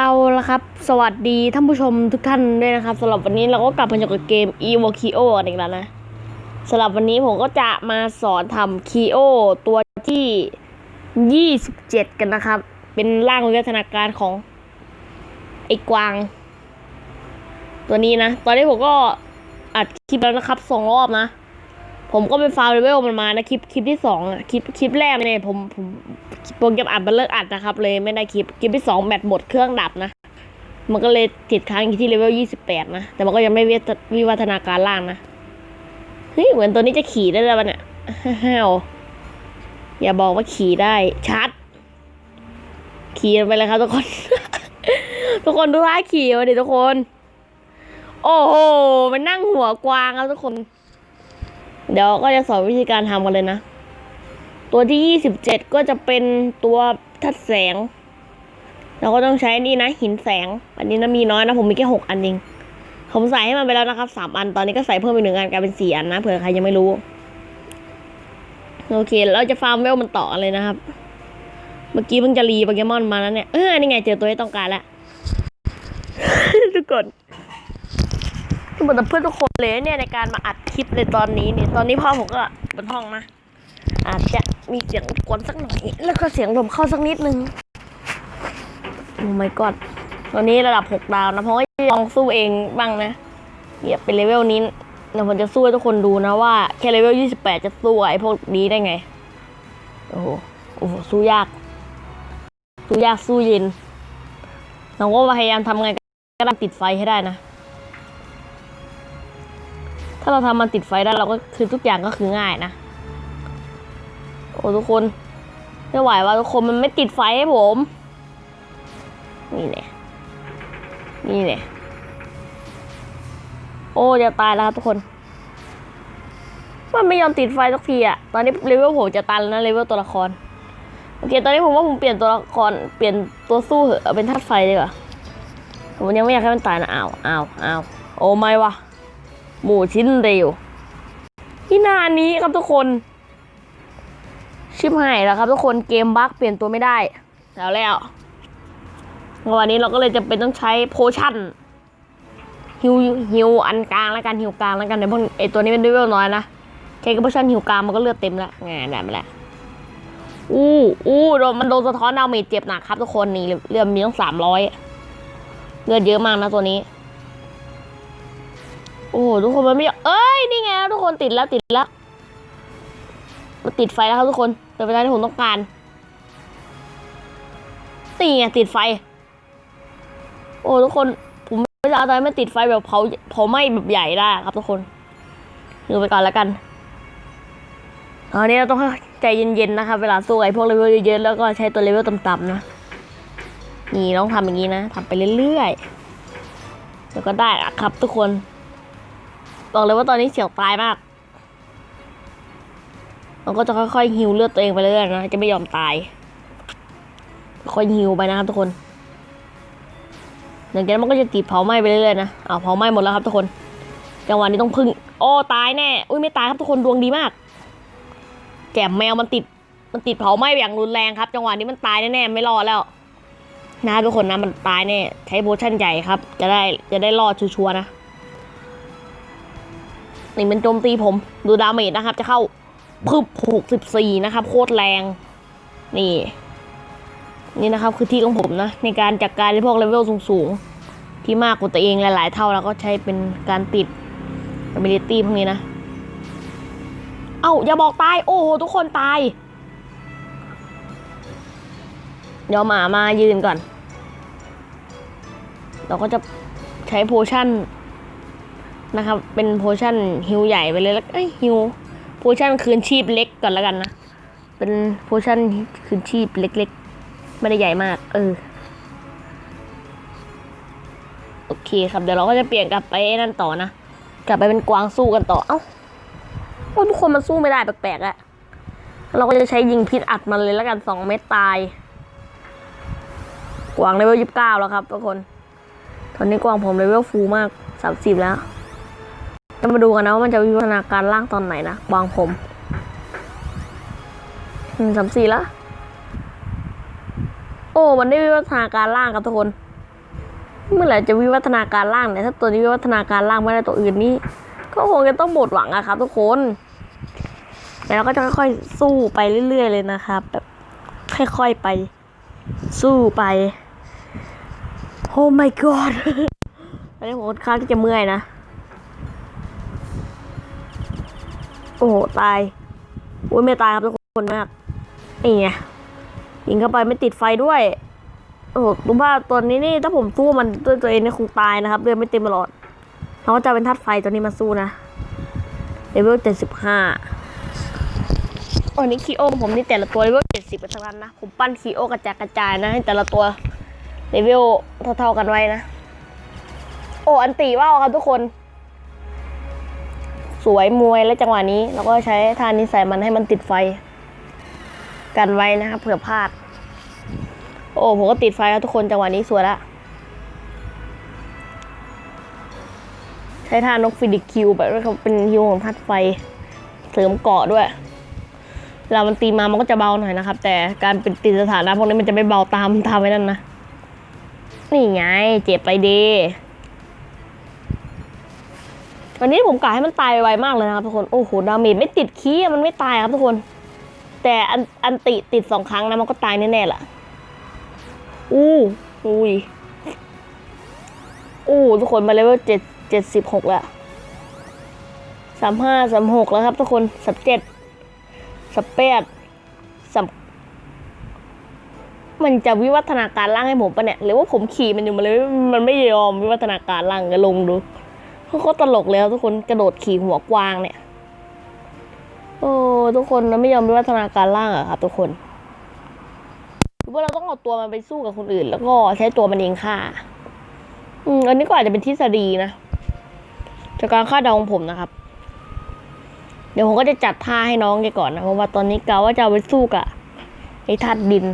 เอาละครับ สวัสดีท่านผู้ชมทุกท่านด้วยนะครับสำหรับวันนี้เราก็กลับมาอยู่กับเกม e v o k i o อีกแล้วนะสำหรับวันนี้ผมก็จะมาสอนทำ Kio ตัวที่ 27 กันนะครับ เป็นร่างวิวัฒนาการของไอ้กวาง ตัวนี้นะ ตอนนี้ผมก็อัดคลิปแล้วนะครับสองรอบนะ ผมก็ไปฟาร์มเลเวลมันมานะคลิปคลิปที่สองอะคลิปคลิปแรกเนี่ยผมผมโปรแกรมอัดมันเลิกอัดนะครับ เลยไม่ได้คลิปคลิปที่สองแบตหมดเครื่องดับนะ มันก็เลยติดค้างอยู่ที่เลเวลยี่สิบแปดนะ แต่มันก็ยังไม่วิวัฒวิวัฒนาการล่างนะ เฮ้ย เหมือนตัวนี้จะขี่ได้แล้วปะเนี่ยฮ่าวอย่าบอกว่าขี่ได้ชัด ขี่ไปเลยครับทุกคน ทุกคนดูท่าขี่มาดิทุกคน โอ้โหมันนั่งหัวกวางครับทุกคน เดี๋ยวก็จะสอนวิธีการทำกันเลยนะ ตัวที่ยี่สิบเจ็ดก็จะเป็นตัวทัดแสง เราก็ต้องใช้นี่นะ หินแสง อันนี้นะมีน้อยนะ ผมมีแค่หกอันเองผมใส่ให้มันไปแล้วนะครับสามอัน ตอนนี้ก็ใส่เพิ่มไปหนึ่งอันกลายเป็นสี่อันนะเผื่อใครยังไม่รู้ โอเค เราจะฟาร์มเวลมันต่อเลยนะครับ เมื่อกี้เพิ่งจะรีโปเกมอนมาแล้วเนี่ย เออนี่ไงเจอตัวที่ต้องการแล้วทุกคน ทุกคนเพื่อนทุกคนเลยเนี่ยในการมาอัดคลิปในตอนนี้เนี่ยตอนนี้พ่อผมก็บนห้องนะอาจจะมีเสียงกวนสักหน่อยแล้วก็เสียงลมเข้าสักนิดนึงโอ้ my god ตอนนี้ระดับหกดาวนะเพราะว่าลองสู้เองบ้างนะเนี่ยเป็นเลเวลนี้เดี๋ยวผมจะสู้ให้ทุกคนดูนะว่าแค่เลเวลยี่สิบแปดจะสู้ไอ้พวกนี้ได้ไงโอ้โหโอ้โหสู้ยาก สู้ยากสู้เย็นเราก็พยายามทำไงก็ได้ติดไฟให้ได้นะาเราทำมันติดไฟได้เราก็คือทุกอย่างก็คือง่ายนะ โอ้ทุกคนไม่ไหวว่าทุกคนมันไม่ติดไฟให้ผม นี่เนี่ยนี่เนี่ยโอ้จะตายแล้วครับทุกคน มันไม่ยอมติดไฟสักทีอะตอนนี้เลเวลผมจะตันแล้วนะเลเวลตัวละครโอเคตอนนี้ผมว่าผมเปลี่ยนตัวละครเปลี่ยนตัวสู้เหอะเอาเป็นธาตุไฟดีกว่าผมยังไม่อยากให้มันตายนะอ้าวอ้าวอ้าวโอ้ไม่วะ หมูชิ้นเดียวที่หนานี้ครับทุกคน ชิบหายแล้วครับทุกคนเกมบั๊กเปลี่ยนตัวไม่ได้แล้วแล้ววันนี้เราก็เลยจะเป็นต้องใช้โพชั่นฮิวฮิวอันกลางแล้วกันฮิวกลางแล้วกันเดี๋ยวพวกไอตัวนี้เป็นด้วยน้อยนะใช้กับโพชั่นฮิวกลางมันก็เลือดเต็มแล้วงานได้มาแล้วอู้อู้โดนมันโดนสะท้อนดาเมจเจ็บหนักครับทุกคนนี่เลือดมีต้องสามร้อยเลือดเยอะมากนะตัวนี้ โอ้โหทุกคนมันไม่เอ้ยนี่ไงทุกคนติดแล้วติดแล้วมันติดไฟแล้วครับทุกคนเป็นเวลาที่ผมต้องการนี่ไงติดไฟ โอ้ทุกคนผมไม่จะเอาอะไรไม่ติดไฟแบบเผาเผาไหม้แบบใหญ่ได้ครับทุกคนดูไปก่อนแล้วกันตอนนี้เราต้องใจเย็นๆนะครับเวลาสู้ไอ้พวกเลเวลเยอะๆแล้วก็ใช้ตัวเลเวลต่ำๆนะนี่ต้องทำอย่างนี้นะทำไปเรื่อยๆแล้วก็ได้ครับทุกคน บอกเลยว่าตอนนี้เสียวตายมากเราก็จะค่อยๆฮิวเลือดตัวเองไปเรื่อยๆนะจะไม่ยอมตาย ค่อยฮิวไปนะครับทุกคนหลังจากนั้นมันก็จะติดเผาไหม้ไปเรื่อยๆนะอ้าวเผาไหม้หมดแล้วครับทุกคน จังหวะนี้ต้องพึ่งโอ้ตายแน่อุ้ยไม่ตายครับทุกคนดวงดีมากแจ่มแมวมันติดมันติดเผาไหม้อย่างรุนแรงครับจังหวะนี้มันตายแน่ๆไม่รอดแล้วนะทุกคนนะมันตายแน่ใช้โพชั่นใหญ่ครับ จะได้จะได้รอดชัวร์ๆนะ นี่มันโจมตีผมดูดาเมจนะครับ จะเข้าพึบหกสิบสี่นะครับ โคตรแรง นี่ นี่นะครับคือที่ของผมนะ ในการจัดการในพวกเลเวลสูงๆ ที่มากกว่าตัวเองหลายๆ เท่าแล้วก็ใช้เป็นการติด ability พวกนี้นะ เอ้า อย่าบอกตาย โอ้โห ทุกคนตาย เดี๋ยวหมามายืนก่อน เราก็จะใช้โพชั่น นะครับ เป็นโพชั่นฮิวใหญ่ไปเลยแล้วเอ้ยฮิวโพชั่นคืนชีพเล็กก่อนแล้วกันนะ เป็นโพชั่นคืนชีพเล็กๆ ไม่ได้ใหญ่มาก เออ โอเคครับ เดี๋ยวเราก็จะเปลี่ยนกลับไปนั่นต่อนะ กลับไปเป็นกวางสู้กันต่อ เอ้าโอ้ทุกคนมันสู้ไม่ได้แปลกๆอะเราก็จะใช้ยิงพิษอัดมันเลยแล้วกันสองเม็ดตาย กวางเลเวลยี่สิบเก้าแล้วครับทุกคน ตอนนี้กวางผมเลเวลฟูลมากสามสิบแล้ว จะมาดูกันนะว่ามันจะวิวัฒนาการล่างตอนไหนนะวางผมหนึ่งสามสี่แล้วโอ้ มันได้วิวัฒนาการล่างครับทุกคน เมื่อไหร่จะวิวัฒนาการล่างเนี่ยถ้าตัวนี้วิวัฒนาการล่างไม่ได้ตัวอื่นนี่ก็คงจะต้องหมดหวังอะครับ ทุกคน แล้วก็จะค่อยๆสู้ไปเรื่อย ๆ เลยนะครับแบบค่อยๆไป สู้ไป โอ้ my god ตอนนี้ผมค่อนข้างที่จะเมื่อยนะ โอ้โหตายอุ้ยไม่ตายครับทุกคนมาก นี่ไงยิงเข้าไปไม่ติดไฟด้วย โอ้โหรู้ว่าตัวนี้นี่ถ้าผมสู้มันด้วยตัวเองนี่คงตายนะครับเลือดไม่เต็มตลอดเราจะเป็นธาตุไฟตัวนี้มาสู้นะเลเวลเจ็ดสิบห้าอันนี้คีโอผมนี่แต่ละตัวเลเวลเจ็ดสิบเป็นทั้งนั้นนะ ผมปั้นคีโอกระจายกระจายนะให้แต่ละตัวเลเวลเท่าๆกันไว้นะ โอ้อันตีว่าครับทุกคน สวยมวยและจังหวะนี้เราก็ใช้ท่านี้ใส่มันให้มันติดไฟ กันไว้นะครับเผื่อพลาด โอ้ผมก็ติดไฟแล้วทุกคนจังหวะนี้สวยละใช้ท่านกฟิดิคิวแบบว่าเขาเป็นฮิวของธาตุไฟ เสริมเกาะด้วยเวลามันตีมามันก็จะเบาหน่อยนะครับ แต่การเป็นตีสถานะพวกนี้มันจะไม่เบาตามตามไว้นั่นนะ นี่ไง เจ็บไปดี วันนี้ผมกะให้มันตายไวมากเลยนะครับทุกคน โอ้โห ดาเมจไม่ติดขี้อะมันไม่ตายครับทุกคน แต่อันอันติติดสองครั้งนะมันก็ตายแน่ๆล่ะ อู้อุ้ยอู้ทุกคนมาเลเวลเจ็ดเจ็ดสิบหกแล้วสามห้าสามหกแล้วครับทุกคนสับเจ็ดสับแปดสับมันจะวิวัฒนาการร่างให้ผมปะเนี่ย หรือว่าผมขี่มันอยู่มาเลย มันไม่ยอมวิวัฒนาการร่างก็ลงดู เขาตลกเลยครับทุกคนกระโดดขี่หัวกวางเนี่ย โอ้ทุกคนมันไม่ยอมวิวัฒนาการร่างอะครับทุกคนหรือว่าเราต้องเอาตัวมันไปสู้กับคนอื่น แล้วก็ใช้ตัวมันเองฆ่าอืมอันนี้ก็อาจจะเป็นทฤษฎีนะจากการคาดเดาของผมนะครับ เดี๋ยวผมก็จะจัดท่าให้น้องแกก่อนนะเพราะว่าตอนนี้กาว่าจะเอาไปสู้กับไอ้ธาตุดิน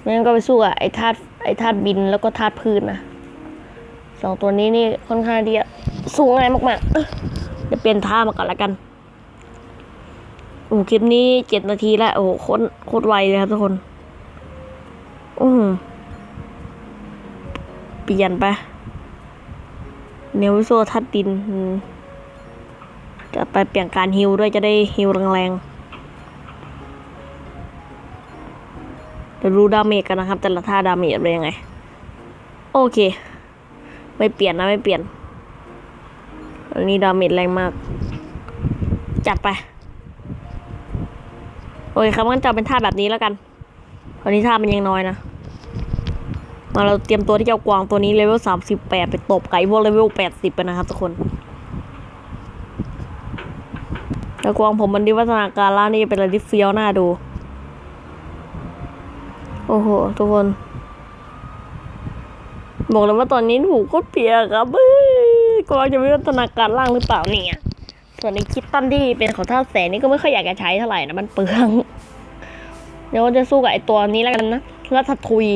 ไม่งั้นก็ไปสู้กับไอ้ธาตุไอ้ธาตุบินแล้วก็ธาตุพืชนะ สองตัวนี้นี่ค่อนข้างที่จะสู้ง่ายมากๆเอ้ยเดี๋ยวเปลี่ยนท่ามาก่อนละกันโอ้คลิปนี้เจ็ดนาทีแล้ว โอ้โหโคตรโคตรไวเลยครับทุกคนอืมเปลี่ยนไปเนวิโซทัดดิน จะไปเปลี่ยนการฮิวด้วยจะได้ฮิวแรงๆเดี๋ยวรู้ดาเมจกันนะครับ แต่ละท่าดาเมจเป็นยังไง โอเค ไม่เปลี่ยนนะไม่เปลี่ยน อันนี้ดาเมจแรงมาก จัดไป โอเคครับงั้นจะเป็นท่าแบบนี้แล้วกันตอนนี้ท่ามันยังน้อยนะ มาเราเตรียมตัวที่จะกวางตัวนี้เลเวลสามสิบแปดไปตบไก่พวกเลเวลแปดสิบไปนะครับทุกคนแล้วกวางผมมันดีวัฒนาการล่านี่เป็นอะไรที่เฟี้ยวหน้าดู โอ้โห ทุกคน บอกเลยว่าตอนนี้ถูกโคตรเปียกครับเอ้ยกวางจะวิวัฒนาการล่างหรือเปล่าเนี่ย ส่วนในคิดตันที่เป็นของท่าแสงนี่ก็ไม่ค่อยอยากจะใช้เท่าไหร่นะมันเปลืองเดี๋ยวจะสู้กับไอตัวนี้แล้วกันนะรัตทุย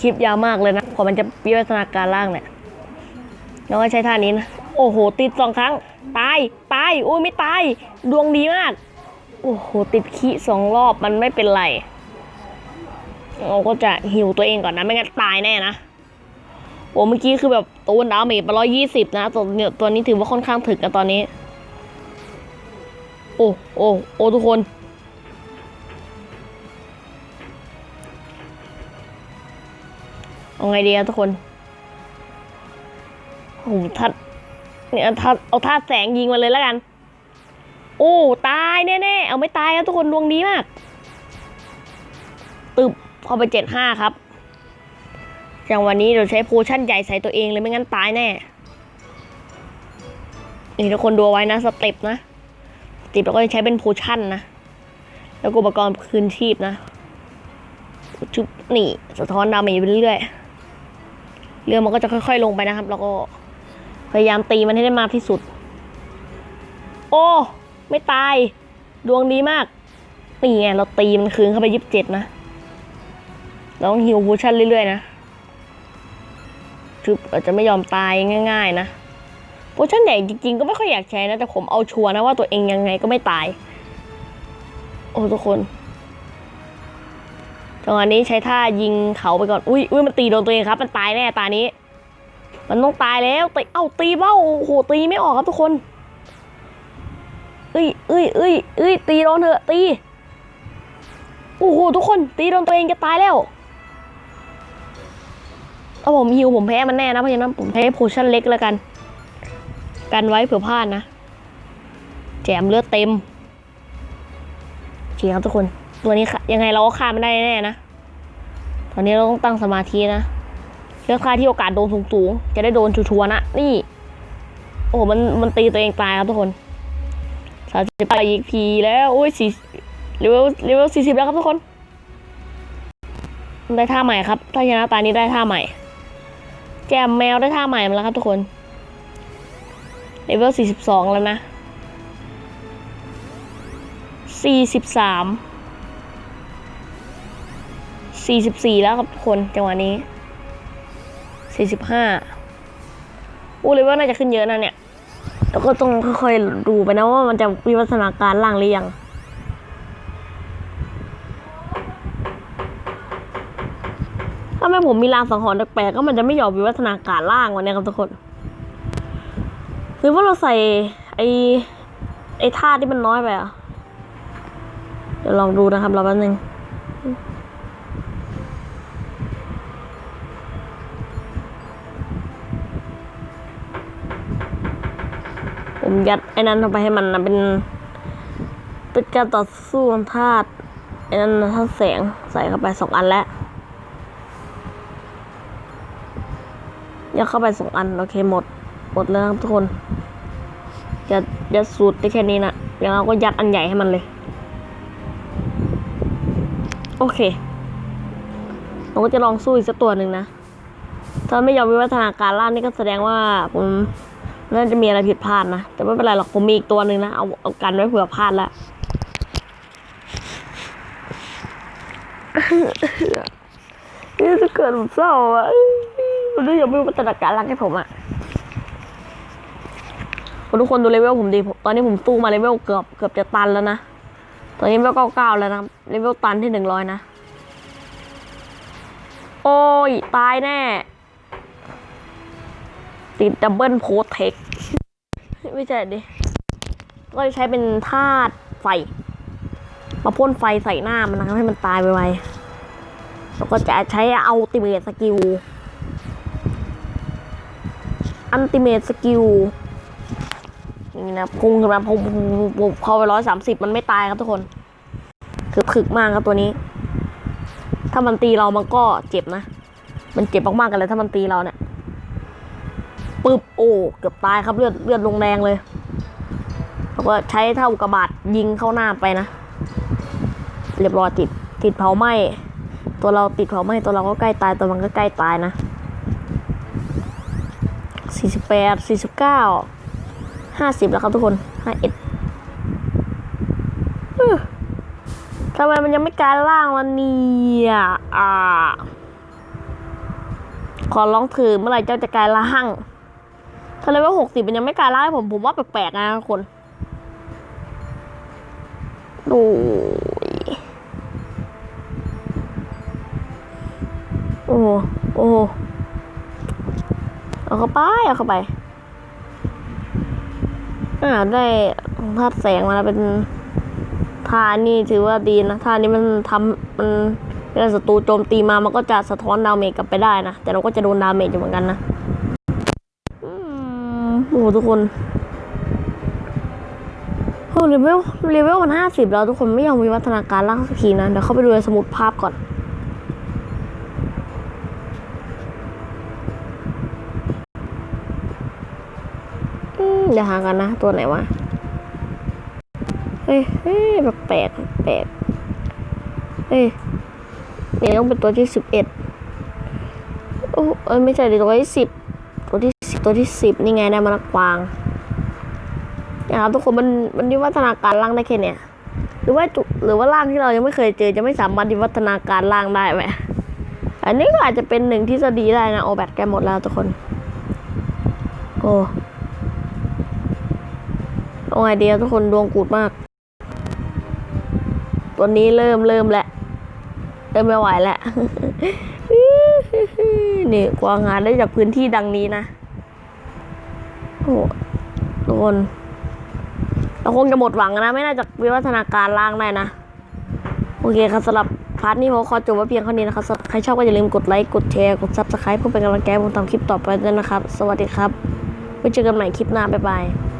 คลิปยาวมากเลยนะพอมันจะวิวัฒนาการล่างเนี่ยแล้วก็ใช้ท่านี้นะ โอ้โห ติดสองครั้ง ตาย ตาย อุ้ยไม่ตาย ดวงดีมาก โอ้โห ติดขี้สองรอบมันไม่เป็นไรเราก็จะหิวตัวเองก่อนนะ ไม่งั้นตายแน่นะโอ้เมื่อกี้คือแบบตูนดาวเมจไปร้อยยี่สิบนะตัวเนี่ยตัวนี้ถือว่าค่อนข้างถึกกันตอนนี้ โอ้โอ้โอ้ทุกคน เอาไงดีอะทุกคนโอ้ทัดเนี่ยทัดเอาท่าแสงยิงมาเลยแล้วกัน โอ้ ตาายแน่ๆ เอาไม่ตายครับทุกคนดวงดีมาก ตึบพอไปเจ็ดห้าครับอย่างวันนี้เราใช้โพชั่นใหญ่ใส่ตัวเองเลยไม่งั้นตายแน่ นี่ทุกคนดูไว้นะสเต็ปนะสเต็ปเราก็จะใช้เป็นโพชั่นนะ แล้วก็อุปกรณ์คืนชีพนะชุบนี่สะท้อนดาเมจไปเรื่อยเรือมันก็จะค่อย ๆ ลงไปนะครับ แล้วก็พยายามตีมันให้ได้มากที่สุด โอ้ ไม่ตาย ดวงดีมาก นี่ไงเราตีมันคืนเข้าไปยีิบเจ็ดนะ เราต้องฮิวพูชั่นเรื่อยๆนะชุบอาจจะไม่ยอมตายง่าย ๆ นะโพชั่นใหญ่จริงๆ ก็ไม่ค่อยอยากใช้นะ แต่ผมเอาชัวร์นะว่าตัวเองยังไงก็ไม่ตาย โอ้ทุกคนจังหวะนี้ใช้ท่ายิงเขาไปก่อน อุ้ยอุ้ยมันตีโดนตัวเองครับ มันตายแน่ตานี้ มันต้องตายแล้วตีเอ้าตีเบ้า โอ้โหตีไม่ออกครับทุกคน เอ้ยเอ้ยเอ้ยเอ้ยตีโดนเถอะตีโอ้โหทุกคนตีโดนตัวเองจะตายแล้วเอาผมฮิวผมแพ้มันแน่นะเพราะฉะนั้นผมใช้โพชั่นเล็กแล้วกัน กันไว้เผื่อพลาดนะ แจมเลือดเต็มโอเคครับทุกคน ตัวนี้ยังไงเราก็ฆ่ามันได้แน่นะ ตอนนี้เราต้องตั้งสมาธินะเลือกฆ่าที่โอกาสโดนสูงๆจะได้โดนชัวร์ๆนะ นี่ โอ้โหมันมันตีตัวเองตายครับทุกคน สามสิบอีกพีแล้วโอ้ยสี่เลเวลเลเวลสี่สิบแล้วครับทุกคนได้ท่าใหม่ครับถ้าชนะตานี้ได้ท่าใหม่ แจมแมวได้ท่าใหม่มาแล้วครับทุกคนเลเวลสี่สิบสองแล้วนะสี่สิบสามสี่สิบสี่แล้วครับทุกคนจังหวะนี้สี่สิบห้าอู้เลเวลน่าจะขึ้นเยอะนะเนี่ย แล้วก็ต้องค่อยๆดูไปนะว่ามันจะวิวัฒนาการล่างหรือยังถ้าแม่ผมมีรางสังหรณ์แปลกๆก็มันจะไม่ยอมวิวัฒนาการล่างวันนี้ครับทุกคนหรือว่าเราใส่ไอ้ไอ้ท่าที่มันน้อยไปอะ เดี๋ยวลองดูนะครับเราแป๊บนึง ผมยัดไอ้นั้นลงไปให้มันนะเป็น เป็นการต่อสู้ธาตุไอ้นั้นธาตุแสงใส่เข้าไปสองอันแล้วยัดเข้าไปสองอันโอเคหมดหมดแล้วครับทุกคนยัดยัดสูตรได้แค่นี้นะเดี๋ยวเราก็ยัดอันใหญ่ให้มันเลย โอเคเราก็จะลองสู้อีกสักตัวหนึ่งนะ ถ้าไม่ยอมวิวัฒนาการล่านี่ก็แสดงว่าผม น่าจะมีอะไรผิดพลาดนะ แต่ไม่เป็นไรหรอกผมมีอีกตัวหนึ่งนะ เอาเอากันไว้เผื่อพลาดแล้วนี่จะเกิดผมเศร้าอะมันไม่ยอมวิวัฒนาการล่างให้ผมอะทุกคนดูเลเวลผมดีผมตอนนี้ผมสู้มาเลเวลเกือบเกือบจะตันแล้วนะ ตอนนี้เลเวลเก้าเก้าแล้วนะ เลเวลตันที่หนึ่งร้อยนะ โอ้ย ตายแน่ ติดดับเบิลโพเทคไม่ใช่ดิก็จะใช้เป็นธาตุไฟ มาพ่นไฟใส่หน้ามันนะครับให้มันตายไปไวแล้วก็จะใช้อัลติเมทสกิลอันติเมทสกิลนี่นะพุ่งขึ้นมาพุ่งพอไปร้อยสามสิบมันไม่ตายครับทุกคน คือขึกมากครับตัวนี้ ถ้ามันตีเรามันก็เจ็บนะ มันเจ็บมากๆกันเลยถ้ามันตีเราเนี่ย ปึ๊บโอ้เกือบตายครับเลือดเลือดลงแดงเลยแล้วก็ใช้เท่ากระบาดยิงเข้าหน้าไปนะ เรียบร้อยติดติดเผาไหม้ตัวเราติดเผาไหม้ตัวเราก็ใกล้ตายตัวมันก็ใกล้ตายนะสี่สิบแปดสี่สิบเก้าห้าสิบแล้วครับทุกคนห้าเอ็ดทำไมมันยังไม่กลายร่างวันนี้อะอ่าขอร้องถือเมื่อไหร่เจ้าจะกลายร่าง ถ้าเลเวลหกสิบมันยังไม่กลายร่างให้ผมผมว่าแปลกๆนะคนดูโอ้โอ้เอาเข้าไป เอาเข้าไป อ่าได้ธาตุแสงมาแล้วเป็นท่านี่ถือว่าดีนะท่านี้มันทำมันเวลาศัตรูโจมตีมามันก็จะสะท้อนดาเมจกลับไปได้นะ แต่เราก็จะโดนดาเมจอยู่เหมือนกันนะ หทุกคนโอ้เลเวลเลเวลมันห้าสิบแล้วทุกคนไม่ยอมวิวัฒนาการล่างสักทีนะ เดี๋ยวเข้าไปดูในสมุดภาพก่อนอืมเดี๋ยวหากันนะ ตัวไหนวะ เฮ้ยเฮ้ยแปลกแปลกเฮ้ยนี่ยต้องเป็นตัวที่สิบเอ็ดโอ้เอ้ยไม่ใช่ดิตัวที่สิบ ตัวที่สิบนี่ไงได้มานักวางนะครับทุกคนมันมันวิวัฒนาการล่างได้แค่เนี้ยหรือว่าจุหรือว่าล่างที่เรายังไม่เคยเจอจะไม่สามารถวิวัฒนาการล่างได้ไหมอันนี้ก็อาจจะเป็นหนึ่งที่จะดีได้นะโอแบตแกหมดแล้วทุกคน โอ้โอ้ไอเดียทุกคนดวงกูดมาก ตัวนี้เริ่มเริ่มแล้วเริ่มไม่ไหวแล้วนี่กวางหาได้จากพื้นที่ดังนี้นะ โอ้โหทุกคนเราคงจะหมดหวังนะ ไม่น่าจะวิวัฒนาการล่างได้นะ โอเคครับสำหรับพาร์ทนี้ผมขอจบไว้เพียงเท่านี้นะครับใครชอบก็อย่าลืมกดไลค์ กดแชร์ กดซับสไครป์เพื่อเป็นกำลังใจผมทำคลิปต่อไปด้วยนะครับ สวัสดีครับไว้เจอกันใหม่คลิปหน้า บ๊ายบาย